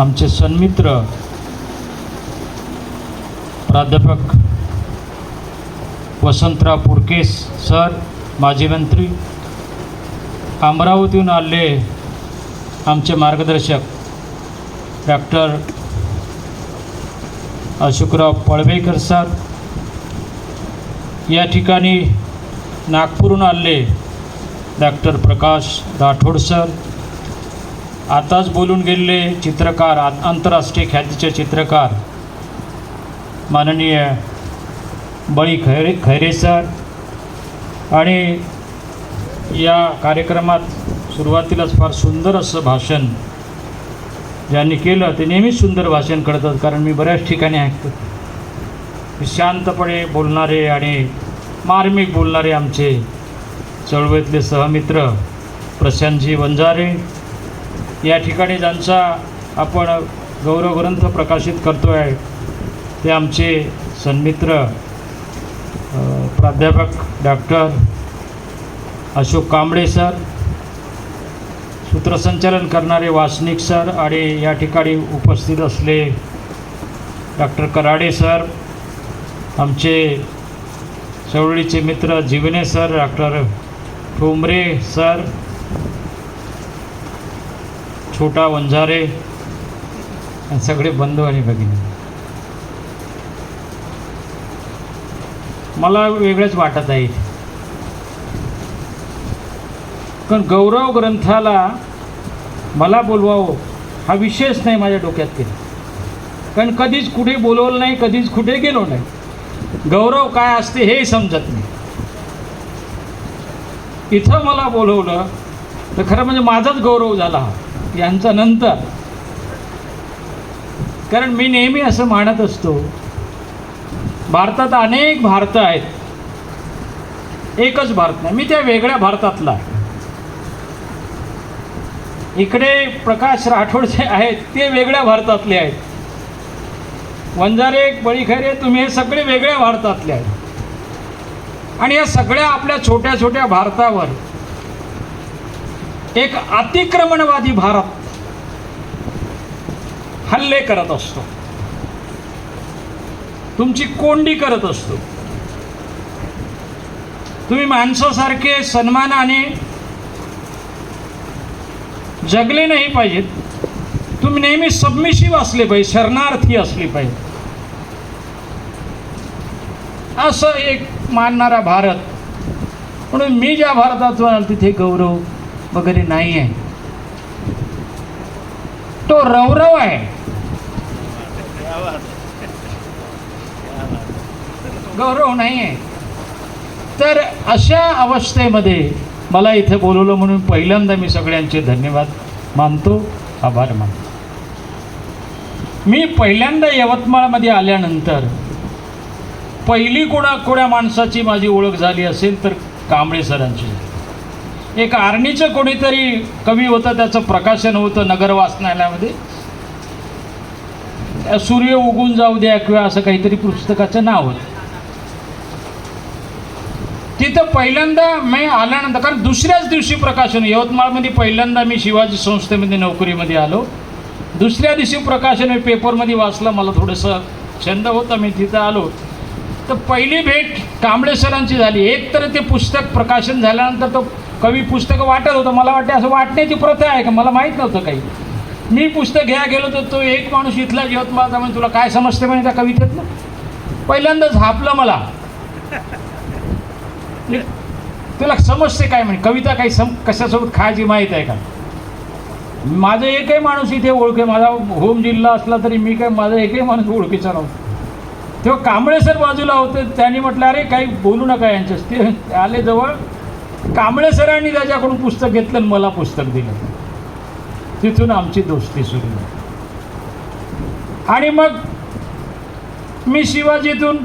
आमचे सन्मित्र प्राध्यापक वसंतराव पुरकेस सर माजी मंत्री अमरावतीहून आले आमचे मार्गदर्शक डॉक्टर अशोकराव पळवेकर सर. या ठिकाणी नागपूरहून आले डॉक्टर प्रकाश राठोड सर. आताच बोलून गेलेले चित्रकार आंतरराष्ट्रीय ख्यातीचे चित्रकार माननीय बळी खैरे खैरे सर. आणि या कार्यक्रमात सुरुवातीलाच फार सुंदर असं भाषण ज्यांनी केलं ते नेहमीच सुंदर भाषण करतात कारण मी बऱ्याच ठिकाणी ऐकतो. शांतपणे बोलणारे आणि मार्मिक बोलणारे आमचे चळवळीतले सहमित्र प्रशांतजी वंजारे या ठिकाणी ज्यांचा आपण गौरव ग्रंथ प्रकाशित करतो आहे ते आमचे सन्मित्र प्राध्यापक डॉक्टर अशोक कांबळे सर सूत्रसंचालन करणारे वासनिक सर आणि या ठिकाणी उपस्थित असले डॉक्टर कराडे सर आमचे चवळीचे मित्र जीवने सर डॉक्टर ठोंबरे सर छोटा वंजारे आणि सगळे बंधू आणि भगिनी. मला वेगळंच वाटत आहे इथे. कारण गौरव ग्रंथाला मला बोलवावं हा विषयच नाही माझ्या डोक्यात केला. कारण कधीच कुठे बोलवलं नाही कधीच कुठे गेलो नाही. गौरव काय असते हे समजत नाही. इथं मला बोलवलं तर खरं म्हणजे माझाच गौरव झाला हा. यांचा नंतर. कारण मी नेहमी असं मानत असतो भारतात अनेक भारत आहेत. एकच भारत नाही मी त्या वेगळ्या भारतातला इकडे प्रकाश राठोड जे आहेत ते वेगळ्या भारतातले आहेत. वंजारे बळीखैरे तुम्ही हे सगळे वेगळ्या भारतातले आहेत. आणि या सगळ्या आपल्या छोट्या छोट्या भारतावर एक अतिक्रमणवादी भारत हल्ले करत असतो. तुमची कोंडी करत असतो. तुम्ही माणसासारखे सन्मानाने जगले नाही पाहिजेत. तुम्ही नेहमी सबमिशिव्ह असले पाहिजे शरणार्थी असले पाहिजे असं एक मानणारा भारत. म्हणून मी ज्या भारतात तिथे गौरव वगैरे नाही आहे. तो रवरव आहे. गौरव नाही आहे. तर अशा अवस्थेमध्ये मला इथे बोलवलं म्हणून पहिल्यांदा मी सगळ्यांचे धन्यवाद मानतो आभार मानतो. मी पहिल्यांदा यवतमाळमध्ये आल्यानंतर पहिली कोणा कोण्या माणसाची माझी ओळख झाली असेल तर कांबळे सरांची. एक आर्णीचं कोणीतरी कवी होतं त्याचं प्रकाशन होतं नगर वाचनालयामध्ये. सूर्य उगून जाऊ द्या किंवा असं काहीतरी पुस्तकाचं नाव होतं. तिथं पहिल्यांदा मी आल्यानंतर कारण दुसऱ्याच दिवशी प्रकाशन यवतमाळमध्ये पहिल्यांदा मी शिवाजी संस्थेमध्ये नोकरीमध्ये आलो. दुसऱ्या दिवशी प्रकाशन मी पेपरमध्ये वाचलं मला थोडंसं छंद होता मी तिथं आलो. तर पहिली भेट कांबळे सरांची झाली. एक तर ते पुस्तक प्रकाशन झाल्यानंतर तो कवी पुस्तकं वाटत होतं. मला वाटते असं वाटण्याची प्रथा आहे का? मला माहीत नव्हतं काही. मी पुस्तक घ्या गेलो तर तो एक माणूस इथला यवतमाळचा म्हणजे तुला काय समजते म्हणे त्या कवितेतलं पहिल्यांदा झापलं मला. तुला समजते काय म्हणे? कविता काही सम कशासोबत खायची माहीत आहे का? माझं एकही माणूस इथे ओळखे माझा होम जिल्हा असला तरी मी काय माझा एकही माणूस ओळखीचा नव्हता. तेव्हा कांबळे सर बाजूला होते त्यांनी म्हटलं अरे काही बोलू नका यांच्यास ते आले जवळ. कांबळे सरांनी त्याच्याकडून पुस्तक घेतलं आणि मला पुस्तक दिलं. तिथून आमची दोस्ती सुरू झाली. आणि मग मी शिवाजीतून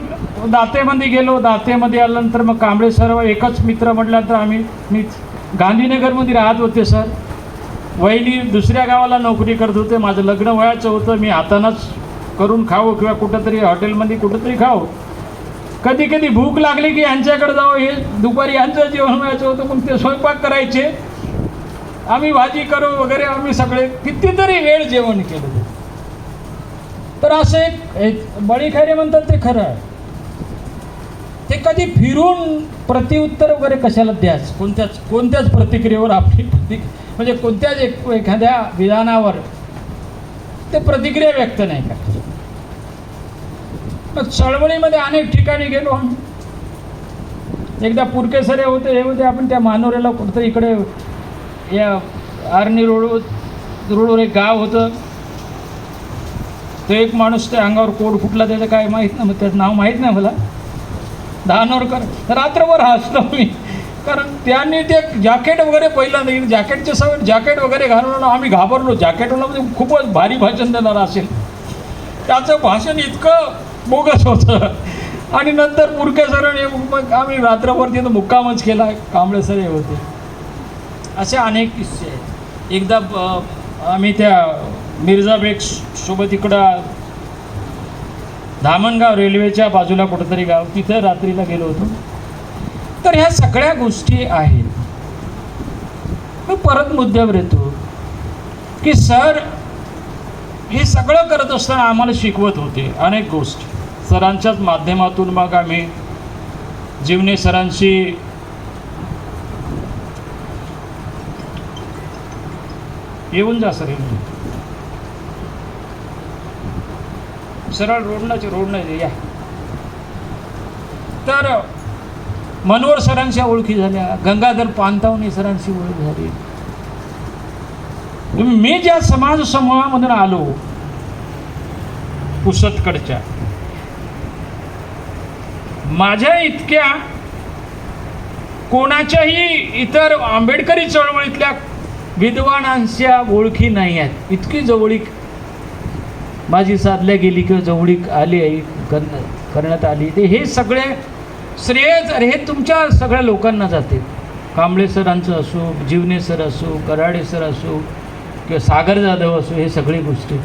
दातेमध्ये गेलो. दातेमध्ये आल्यानंतर मग कांबळे सर एकच मित्र म्हटल्यानंतर आम्ही मी गांधीनगरमध्ये राहत होते सर. वहिनी दुसऱ्या गावाला नोकरी करत होते. माझं लग्न वयाचं होतं. मी हातानंच करून खावं किंवा कुठंतरी हॉटेलमध्ये कुठंतरी खावं. कधी कधी भूक लागली की यांच्याकडे जावं हे दुपारी यांचं जेवण व्हायचं होतं मग ते स्वयंपाक करायचे. आम्ही भाजी करू वगैरे आम्ही सगळे कितीतरी वेळ जेवण केलं. तर असं एक बळी खैरे म्हणतात ते खरं आहे. ते कधी फिरून प्रतिउत्तर वगैरे कशाला द्याच? कोणत्याच कोणत्याच प्रतिक्रियेवर आपली प्रति म्हणजे कोणत्याच एक एखाद्या विधानावर ते प्रतिक्रिया व्यक्त नाही करत. मग चळवळीमध्ये अनेक ठिकाणी गेलो आम्ही. एकदा पुरकेसरे होते हे होते आपण त्या मानोऱ्याला कुठंतरी इकडे या आर्नी रोड रोडवर एक गाव होतं. तो एक माणूस त्या अंगावर कोड फुटला त्याचं काय माहीत नाही मग त्याचं नाव माहीत नाही मला. दहानोरकर रात्रभर हसलो मी. कारण त्यांनी ते जॅकेट वगैरे पहिल्यांदा जॅकेटचे सवय जॅकेट वगैरे घालून आम्ही घाबरलो. जॅकेटवाला म्हणजे खूपच भारी भाषण देणार असेल. त्याचं भाषण इतकं बोगस होतं. आणि नंतर पुरके सरांनी मग आम्ही रात्रभर तिथं मुक्कामच केला. कांबळे सर हे होते. असे अनेक किस्से आहेत. एकदा आम्ही त्या मिर्झा बेग सोबत इकडं धामणगाव रेल्वेच्या बाजूला कुठंतरी गाव तिथं रात्रीला गेलो होतो. तर ह्या सगळ्या गोष्टी आहेत. मी परत मुद्द्यावर येतो की सर हे सगळं करत असताना आम्हाला शिकवत होते अनेक गोष्टी. सरांच्याच माध्यमातून मग आम्ही जीवने सरांशी येऊन जा सर येऊन सरळ रोडलाच रोड नाही या. तर मनोहर सरांच्या ओळखी झाल्या. गंगाधर पानतावणे सरांची ओळख झाली. मी ज्या समाज समूहामधून आलो पुसतकडच्या माझ्या इतक्या कोणाच्याही इतर आंबेडकरी चळवळीतल्या विद्वानांच्या ओळखी नाही आहेत. इतकी जवळीक माझी साधल्या गेली किंवा जवळीक आली आहे करण करण्यात आली. ते हे सगळे श्रेय जर हे तुमच्या सगळ्या लोकांना जाते. कांबळे सरांचं असो जीवने सर असो कराडे सर असो किंवा सागर जाधव असो हे सगळी गोष्टी.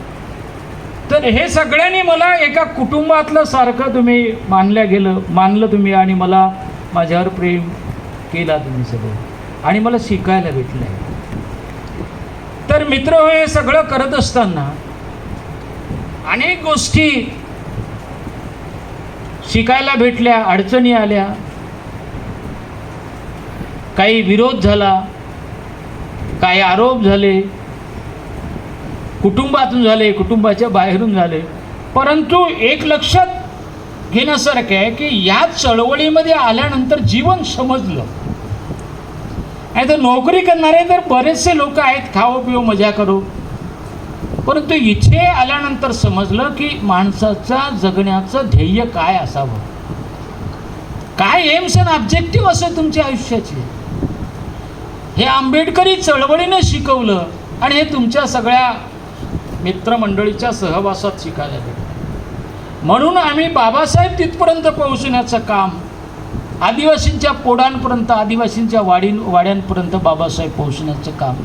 तर हे सगळ्यांनी मला एका कुटुंबातलं सारखं तुम्ही मानल्या गेलं मानलं तुम्ही आणि मला माझ्यावर प्रेम केला तुम्ही सगळं. आणि मला शिकायला भेटलं आहे तर मित्र हो, हे सगळं करत असताना अनेक गोष्टी शिकायला भेटल्या अडचणी आल्या. काही विरोध झाला काही आरोप झाले. कुटुंबातून झाले कुटुंबाच्या बाहेरून झाले. परंतु एक लक्षात घेण्यासारखं आहे की या चळवळीमध्ये आल्यानंतर जीवन समजलं. नाही तर नोकरी करणारे तर बरेचसे लोक आहेत खाओ पिओ मजा करू. परंतु इथे आल्यानंतर समजलं की माणसाचा जगण्याचं ध्येय काय असावं? काय एम्स अँड ऑब्जेक्टिव्ह असेल तुमच्या आयुष्याचे? हे आंबेडकरी चळवळीने शिकवलं आणि हे तुमच्या सगळ्या मित्रमंडळीच्या सहवासात शिकायला भेटतं म्हणून आम्ही बाबासाहेब तिथपर्यंत पोहोचण्याचं काम आदिवासींच्या पोडांपर्यंत आदिवासींच्या वाडी वाड्यांपर्यंत बाबासाहेब पोहोचण्याचं काम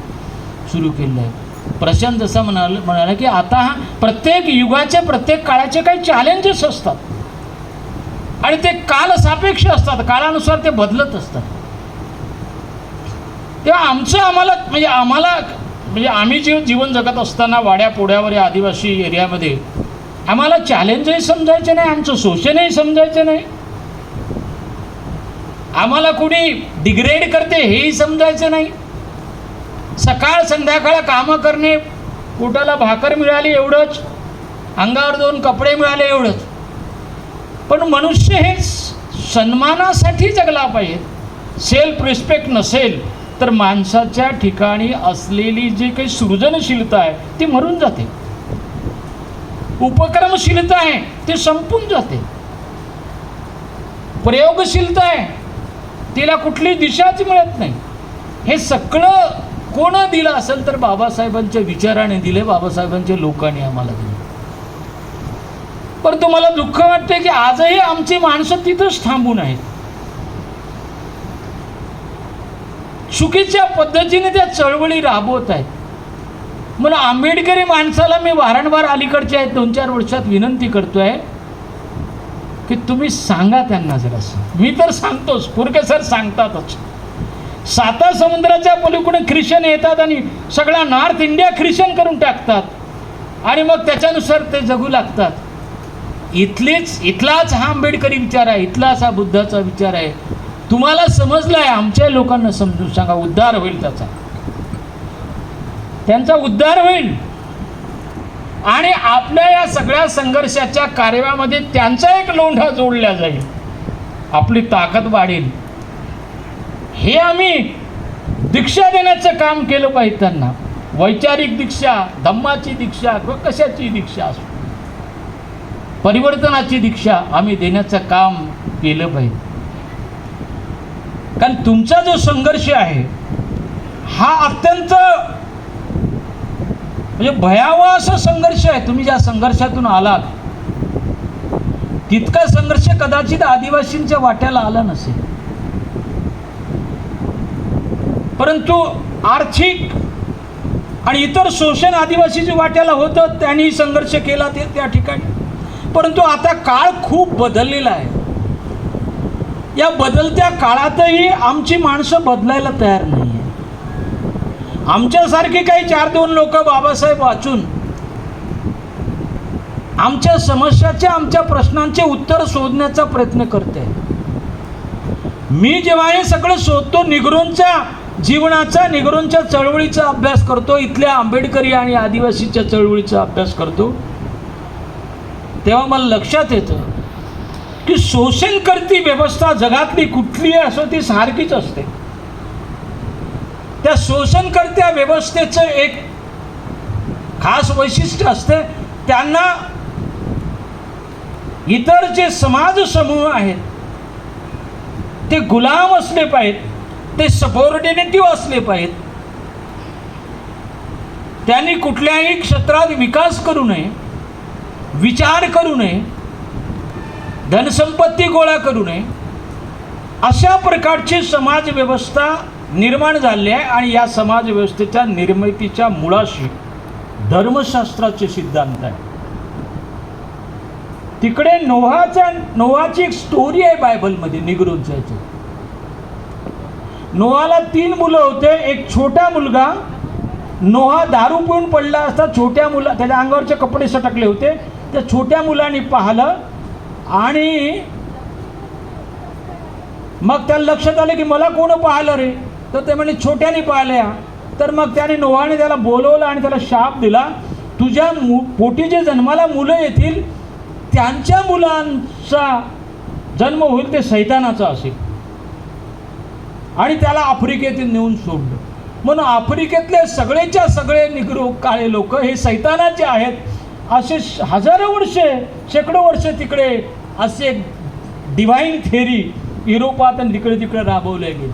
सुरू केलं आहे प्रशांत जसं म्हणाल म्हणाला की आता हा प्रत्येक युगाचे प्रत्येक काळाचे काही चॅलेंजेस असतात. आणि ते काल सापेक्ष असतात काळानुसार ते बदलत असतात. तेव्हा आमचं आम्हाला म्हणजे आम्हाला म्हणजे आम्ही जे जीवन जगत असताना वाड्यापोड्यावर या आदिवासी एरियामध्ये आम्हाला चॅलेंजही समजायचे नाही आमचं शोषणही समजायचं नाही. आम्हाला कुणी डिग्रेड करते हेही समजायचं नाही. सकाळ संध्याकाळ कामं करणे पोटाला भाकर मिळाली एवढंच अंगावर दोन कपडे मिळाले एवढंच. पण मनुष्य हे सन्मानासाठी जगला पाहिजे. सेल्फ रिस्पेक्ट नसेल तर माणसाच्या ठिकाणी असलेली जी काही सृजनशीलता आहे ती मरून जाते. उपक्रमशीलता आहे ती संपून जाते. प्रयोगशीलता आहे तिला कुठली दिशाच मिळत नाही. हे सगळं कोण दिलं असेल तर बाबासाहेबांच्या विचाराने दिले बाबासाहेबांच्या लोकांनी आम्हाला दिले. पण तुम्हाला दुःख वाटते की आजही आमची माणसं तिथंच थांबून आहेत. चुकीच्या पद्धतीने त्या चळवळी राबवत आहेत. मला आंबेडकरी माणसाला मी वारंवार अलीकडच्या आहेत दोन चार वर्षात विनंती करतो आहे की तुम्ही सांगा त्यांना जरासं मी तर सांगतोच पुरके सर सांगतातच. साता समुद्राच्या पलीकडून ख्रिश्चन येतात आणि सगळा नॉर्थ इंडिया ख्रिश्चन करून टाकतात. आणि मग त्याच्यानुसार ते जगू लागतात. इथलीच इथलाच हा आंबेडकरी विचार आहे इथलाच हा बुद्धाचा विचार आहे. तुम्हाला समजलं आहे आमच्या लोकांना समजून सांगा उद्धार होईल त्याचा. त्यांचा उद्धार होईल. आणि आपल्या या सगळ्या संघर्षाच्या कार्यामध्ये त्यांचा एक लोंढा जोडला जाईल. आपली ताकद वाढेल. हे आम्ही दीक्षा देण्याचं काम केलं पाहिजे त्यांना. वैचारिक दीक्षा धम्माची दीक्षा किंवा कशाची दीक्षा असो. परिवर्तनाची दीक्षा आम्ही देण्याचं काम केलं पाहिजे. कारण तुमचा जो संघर्ष आहे हा अत्यंत म्हणजे भयावह असा संघर्ष आहे. तुम्ही ज्या संघर्षातून आलात तितका संघर्ष कदाचित आदिवासींच्या वाट्याला आला नसेल. परंतु आर्थिक आणि इतर शोषण आदिवासीच्या वाट्याला होतं त्यांनी संघर्ष केला ते त्या ठिकाणी. परंतु आता काळ खूप बदललेला आहे. या बदलत्या काळातही आमची माणसं बदलायला तयार नाही आहे आमच्यासारखे काही चार दोन लोक बाबासाहेब वाचून आमच्या समस्याच्या आमच्या प्रश्नांचे उत्तर शोधण्याचा प्रयत्न करते मी जेव्हा हे सगळं शोधतो निगरूंच्या जीवनाचा निगरूंच्या चळवळीचा अभ्यास करतो इथल्या आंबेडकरी आणि आदिवासीच्या चळवळीचा अभ्यास करतो तेव्हा मला लक्षात येतं की शोषणकर्ती व्यवस्था जगातली कुठली असो ती सारखीच असते. त्या शोषणकर्त्या व्यवस्थेचं एक खास वैशिष्ट्य असते त्यांना इतर जे समाज समूह आहेत ते गुलाम असले पाहिजेत ते सबॉर्डिनेटिव्ह असले पाहिजेत. त्यांनी कुठल्याही क्षेत्रात विकास करू नये विचार करू नये धनसंपत्ती गोळा करू नये. अशा प्रकारची समाजव्यवस्था निर्माण झाली आहे आणि या समाज व्यवस्थेच्या निर्मितीच्या मुळाशी धर्मशास्त्राचे सिद्धांत आहे. तिकडे नोहाचा नोहाची एक स्टोरी आहे बायबलमध्ये निगरून जायची. नोहाला तीन मुलं होते एक छोटा मुलगा. नोहा दारू पिऊन पडला असता छोट्या मुला त्याच्या अंगावरचे कपडे सटकले होते. त्या छोट्या मुलांनी पाहिलं आणि मग त्याला लक्षात आलं की मला कोण पाहिलं रे? तर ते म्हणे छोट्याने पाहिल्या. तर मग त्याने नोहाने त्याला बोलवलं आणि त्याला शाप दिला. तुझ्या मु पोटी जे जन्माला मुलं येतील त्यांच्या मुलांचा जन्म होईल ते सैतानाचा असेल. आणि त्याला आफ्रिकेतील नेऊन सोडलं. म्हणून आफ्रिकेतले सगळेच्या सगळे निग्रो काळे लोक हे सैतानाचे आहेत. असे श- हजारो वर्षे शेकडो वर्ष तिकडे असे डिव्हाइन थेरी युरोपात आणि तिकडे तिकडे राबवल्या गेली.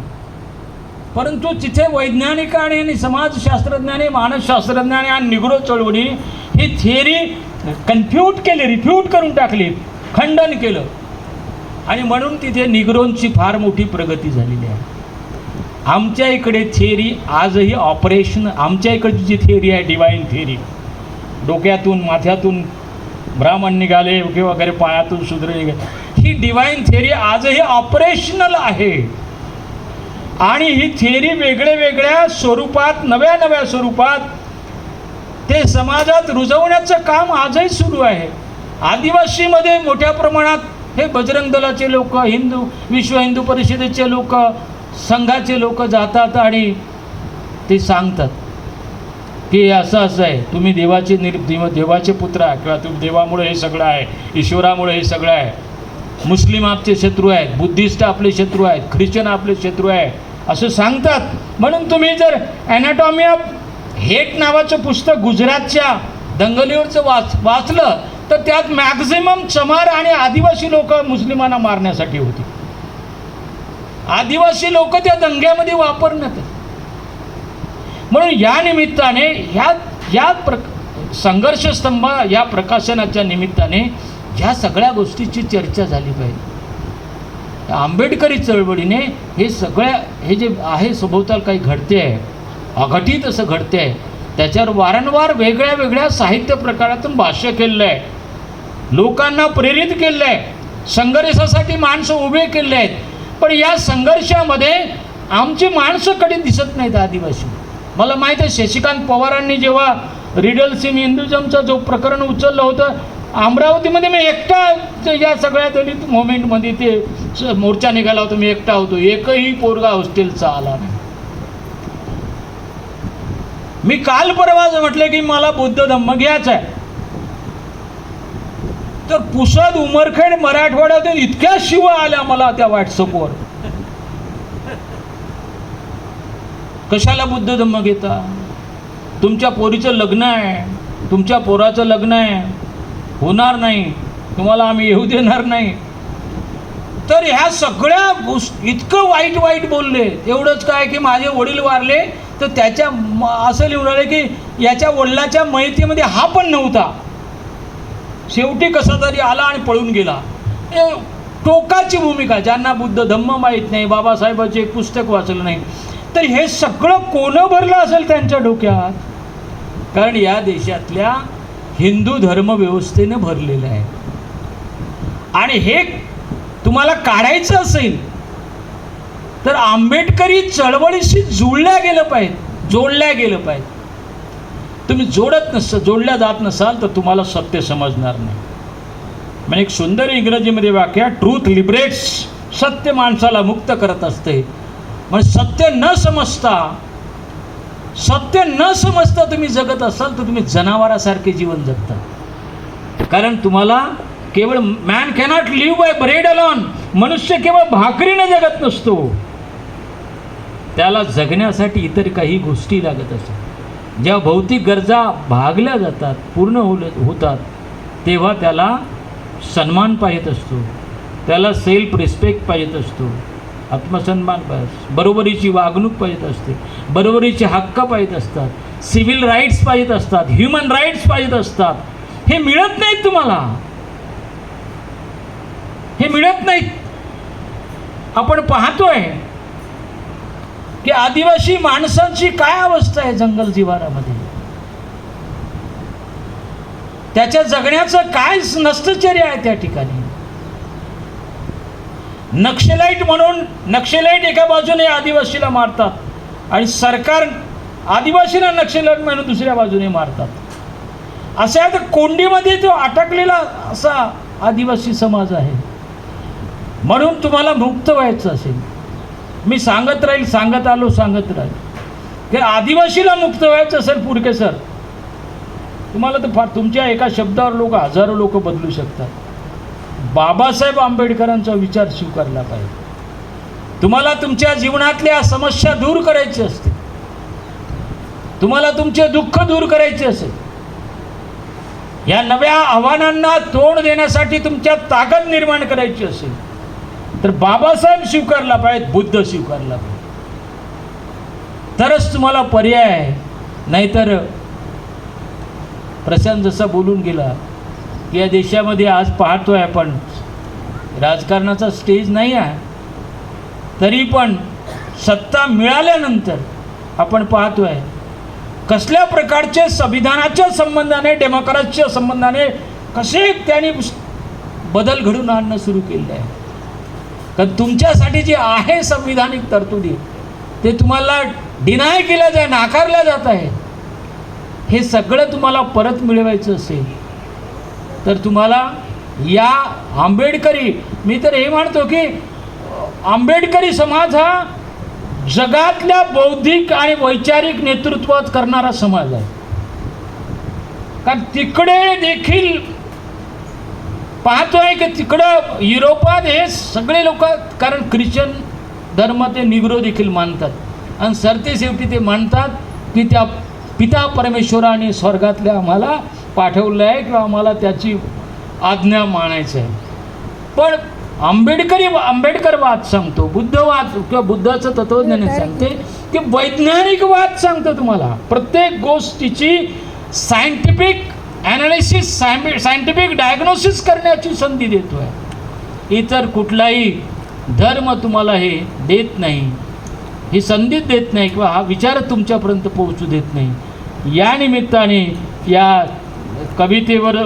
परंतु तिथे वैज्ञानिकाने आणि समाजशास्त्रज्ञाने मानसशास्त्रज्ञाने आणि निग्रो चळवळी ही थिअरी कन्फ्यूट केली रिफ्यूट करून टाकली खंडन केलं. आणि म्हणून तिथे निग्रोंची फार मोठी प्रगती झालेली आहे. आमच्या इकडे थिअरी आजही ऑपरेशन आमच्या इकडची जी थिअरी आहे डिवाईन थिअरी डोक्यातून माथ्यातून ब्राह्मण निघाले किंवा वगैरे पायातून शूद्र निघाले. ही डिवाईन थिअरी आजही ऑपरेशनल आहे. आणि ही थिअरी वेगळ्या वेगळ्या स्वरूपात नव्या नव्या स्वरूपात ते समाजात रुजवण्याचं काम आजही सुरू आहे. आदिवासीमध्ये मोठ्या प्रमाणात हे बजरंग दलाचे लोक हिंदू विश्व हिंदू परिषदेचे लोक संघाचे लोक जातात आणि ते सांगतात. की असं असं आहे. तुम्ही देवाचे निर् देव देवाचे पुत्र आहे किंवा तुम्ही देवामुळे हे सगळं आहे ईश्वरामुळे हे सगळं आहे. मुस्लिम आपले शत्रू आहेत बुद्धिस्ट आपले शत्रू आहेत ख्रिश्चन आपले शत्रू आहे असं सांगतात. म्हणून तुम्ही जर ॲनाटॉमी ऑफ हेट नावाचं पुस्तक गुजरातच्या दंगलीवरचं वाच वाचलं तर त्यात मॅक्झिमम चमार आणि आदिवासी लोक मुस्लिमांना मारण्यासाठी होती. आदिवासी लोक त्या दंग्यामध्ये वापरण्यात म्हणून या निमित्ताने ह्या या प्र संघर्षस्तंभ या प्रकाशनाच्या निमित्ताने ह्या सगळ्या गोष्टीची चर्चा झाली पाहिजे. आंबेडकरी चळवळीने हे सगळ्या हे जे आहे सभोवताल काही घडते आहे अघटित असं घडते आहे त्याच्यावर वारंवार वेगळ्या वेगळ्या साहित्य प्रकारातून भाष्य केलेलं आहे. लोकांना प्रेरित केलेलं आहे. संघर्षासाठी माणसं उभे केले आहेत. पण या संघर्षामध्ये आमची माणसं कधी दिसत नाहीत आदिवासी. मला माहीत आहे शशिकांत पवारांनी जेव्हा रिडल सिम हिंदुझमचं जो प्रकरण उचललं होतं अमरावतीमध्ये मी एकटा या सगळ्या दलित मुवमेंटमध्ये ते स- मोर्चा निघाला होता मी एकटा होतो. एकही पोरगा हॉस्टेलचा आला नाही. मी काल परवाच म्हटलं की मला बुद्ध धम्म घ्यायचा आहे. तर पुसद उमरखेड मराठवाड्यातून इतक्या शिवा आल्या मला त्या व्हॉट्सअपवर. कशाला बुद्ध धम्म घेता? तुमच्या पोरीचं लग्न आहे. तुमच्या पोराचं लग्न आहे. होणार नाही. तुम्हाला आम्ही येऊ देणार नाही. तर ह्या सगळ्या गोष इतकं वाईट वाईट बोलले. एवढंच काय की माझे वडील वारले तर त्याच्या असं लिहून राहिले की याच्या वडिलाच्या मैतीमध्ये हा पण नव्हता. शेवटी कसा तरी आला आणि पळून गेला. हे टोकाची भूमिका ज्यांना बुद्ध धम्म माहीत नाही बाबासाहेबांचे एक पुस्तक वाचलं नाही. तर हे सगळं कोणं भरलं असेल त्यांच्या डोक्यात? कारण या देशातल्या हिंदू धर्मव्यवस्थेनं भरलेलं आहे. आणि हे तुम्हाला काढायचं असेल तर आंबेडकरी चळवळीशी जुळल्या गेलं पाहिजे जोडल्या गेलं पाहिजे. तुम्ही जोडत नस जोडल्या जात नसाल तर तुम्हाला सत्य समजणार नाही. म्हणजे एक सुंदर इंग्रजीमध्ये वाक्य ट्रूथ लिबरेट्स सत्य माणसाला मुक्त करत असते. म्हणजे सत्य न समजता सत्य न समजता तुम्ही जगत असाल तर तुम्ही जनावरासारखे जीवन जगता. कारण तुम्हाला केवळ man cannot live by bread alone मनुष्य केवळ भाकरीनं जगत नसतो. त्याला जगण्यासाठी इतर काही गोष्टी लागत असतात. ज्या भौतिक गरजा भागल्या जातात पूर्ण होल होतात तेव्हा त्याला सन्मान पाहिजे असतो. त्याला सेल्फ रिस्पेक्ट पाहिजे असतो. आत्मसन्मान पाहिजे. बरोबरीची वागणूक पाहिजे असते. बरोबरीचे हक्क पाहिजे असतात. सिव्हिल राईट्स पाहिजेत असतात. ह्युमन राईट्स पाहिजेत असतात. हे मिळत नाहीत तुम्हाला. हे मिळत नाहीत. आपण पाहतोय की आदिवासी माणसांची काय अवस्था आहे जंगल जिवारामध्ये? त्याच्या जगण्याचं काय नष्टचर्य आहे त्या ठिकाणी. नक्षलाईट म्हणून नक्षलाईट एका बाजूने आदिवासीला मारतात आणि सरकार आदिवासीला नक्षलाईट म्हणून दुसऱ्या बाजूने मारतात. अशा तर कोंडीमध्ये तो अटकलेला असा आदिवासी समाज आहे. म्हणून तुम्हाला मुक्त व्हायचं असेल. मी सांगत राहील सांगत आलो सांगत राहील. की आदिवासीला मुक्त व्हायचं असेल पुरके सर. तुम्हाला तर फार तुमच्या एका शब्दावर लोक हजारो लोक बदलू शकतात. बाबासाहेब आंबेडकरांचा विचार स्वीकारला पाहिजे. तुम्हाला तुमच्या जीवनातल्या समस्या दूर करायची असते तुम्हाला तुमचे दुःख दूर करायचे असेल. या नव्या आव्हानांना तोंड देण्यासाठी तुमच्या ताकद निर्माण करायची असेल तर बाबासाहेब स्वीकारला पाहिजे बुद्ध स्वीकारला पाहिजे तरच तुम्हाला पर्याय आहे. नाहीतर प्रशांत जसा बोलून गेला या देशामध्ये आज पाहतो आहे आपण. राजकारणाचा स्टेज नाही आहे. तरी पण सत्ता मिळाल्यानंतर आपण पाहतो आहे कसल्या प्रकारचे संविधानाच्या संबंधाने डेमोक्रॅसीच्या संबंधाने कसे त्यांनी बदल घडून आणणं सुरू केलं आहे कारण तुमच्यासाठी जे आहे संविधानिक तरतुदी ते तुम्हाला डिनाय केल्या जाय नाकारल्या जात आहे. हे सगळं तुम्हाला परत मिळवायचं असेल. तर तुम्हाला या आंबेडकरी मी तर हे म्हणतो की आंबेडकरी समाज हा जगातल्या बौद्धिक आणि वैचारिक नेतृत्वात करणारा समाज आहे. कारण तिकडे देखील पाहतोय की तिकडं युरोपात हे सगळे लोक कारण ख्रिश्चन धर्म ते निग्रो देखील मानतात. आणि सरते शेवटी ते मानतात की त्या पिता परमेश्वराने स्वर्गातल्या आम्हाला पाठवलं आहे किंवा आम्हाला त्याची आज्ञा मानायचं आहे. पण आंबेडकरी आंबेडकरवाद सांगतो बुद्धवाद किंवा बुद्धाचं तत्वज्ञान सांगते की वैज्ञानिक वाद सांगतो तुम्हाला. प्रत्येक गोष्टीची सायंटिफिक ॲनालिसिस सायंटिफिक डायग्नोसिस करण्याची संधी देतो आहे इतर कुठलाही धर्म तुम्हाला हे देत नाही. ही संधीच देत नाही किंवा हा विचार तुमच्यापर्यंत पोहोचू देत नाही. या निमित्ताने या कवितेवर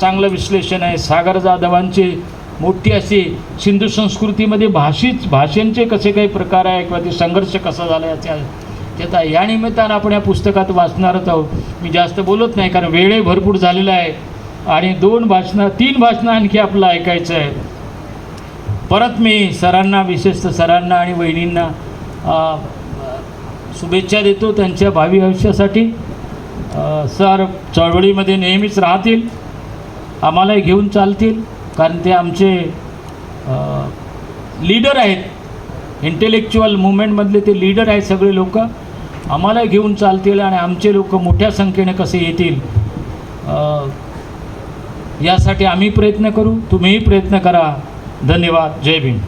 चांगलं विश्लेषण आहे. सागर जाधवांचे मोठी अशी सिंधू संस्कृतीमध्ये भाषित भाषांचे कसे काही प्रकार आहे किंवा ते संघर्ष कसा झाला याच्या त्याचा या निमित्तानं आपण या पुस्तकात वाचणारच आहोत. मी जास्त बोलत नाही कारण वेळे भरपूर झालेला आहे आणि दोन भाषणं तीन भाषणं आणखी आपलं ऐकायचं आहे. परत मी सरांना विशेषतः सरांना आणि वहिनींना शुभेच्छा देतो त्यांच्या भावी आयुष्यासाठी. सर चळवळीमध्ये नेहमीच राहतील. आम्हालाही घेऊन चालतील कारण ते आमचे लीडर आहेत. इंटेलेक्च्युअल मुवमेंटमधले ते लीडर आहेत सगळे लोक. आम्हालाही घेऊन चालतील आणि आमचे लोक मोठ्या संख्येने कसे येतील यासाठी आम्ही प्रयत्न करू. तुम्हीही प्रयत्न करा. धन्यवाद. जय भीम.